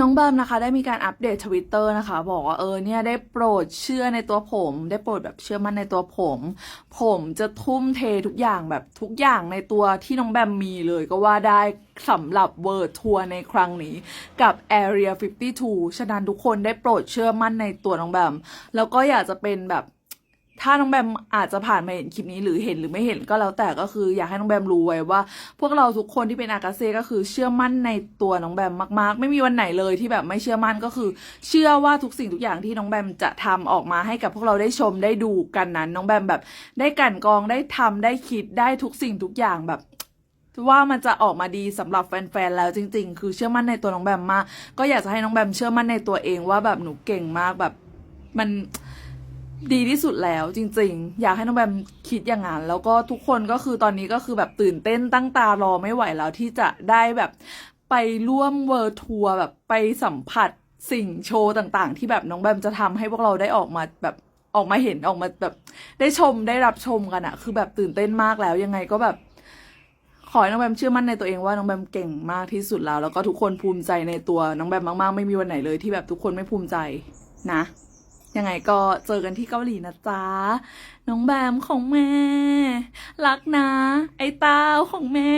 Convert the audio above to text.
น้องแบมนะคะได้มีการอัปเดตทวิตเตอร์นะคะ บอกว่าเออเนี่ยได้โปรดเชื่อในตัวผม ได้โปรดแบบเชื่อมั่นในตัวผม ผมจะทุ่มเททุกอย่างแบบทุกอย่างในตัวที่น้องแบมมีเลยก็ว่าได้สำหรับเวิร์ดทัวร์ในครั้งนี้กับ Area 52 ฉะนั้นทุกคนได้โปรดเชื่อมั่นในตัวน้องแบม แล้วก็อยากจะเป็นแบบ ถ้าน้องแบมอาจจะผ่านมาเห็นคลิปนี้หรือเห็นหรือไม่เห็นก็แล้วแต่ก็คืออยากให้น้องแบมรู้ไว้ว่า พวกเราทุกคนที่เป็นอากาเซ่ก็คือเชื่อมั่นในตัวน้องแบมมาก ๆ ไม่มีวันไหนเลยที่แบบไม่เชื่อมั่นก็คือ เชื่อว่าทุกสิ่งทุกอย่างที่น้องแบมจะทำออกมาให้กับพวกเราได้ชมได้ดูกันนั้น น้องแบมแบบ ได้กลันกรองได้ทำได้คิดได้ทุกสิ่งทุกอย่างแบบว่ามันจะออกมาดีสำหรับแฟนๆ แล้วจริง ๆ คือเชื่อมั่นในตัวน้องแบมมาก ก็อยากจะให้น้องแบมเชื่อมั่นในตัวเองว่าแบบหนูเก่งมากแบบมัน ดีที่สุดแล้วจริง ๆ อยากให้น้องแบมคิดอย่างนั้นแล้วก็ทุกคนก็คือตอนนี้ก็คือแบบตื่นเต้นตั้งตารอไม่ไหวแล้วที่จะได้แบบไปร่วมเวิร์ทัวร์แบบไปสัมผัสสิ่งโชว์ต่างๆ ที่แบบน้องแบมจะทำให้พวกเราได้ออกมาแบบออกมาเห็นออกมาแบบ ได้ชมได้รับชมกันอะคือแบบตื่นเต้นมากแล้วยังไงก็แบบ ขอให้น้องแบมเชื่อมั่นในตัวเองว่าน้องแบมเก่งมากที่สุดแล้ว แล้วก็ทุกคนภูมิใจในตัวน้องแบมมากๆ ไม่มีวันไหนเลยที่แบบทุกคนไม่ภูมิใจนะ ยังไงก็เจอกันที่เกาหลีนะจ๊ะ น้องแบมของแม่ รักนะ ไอ้เต้าของแม่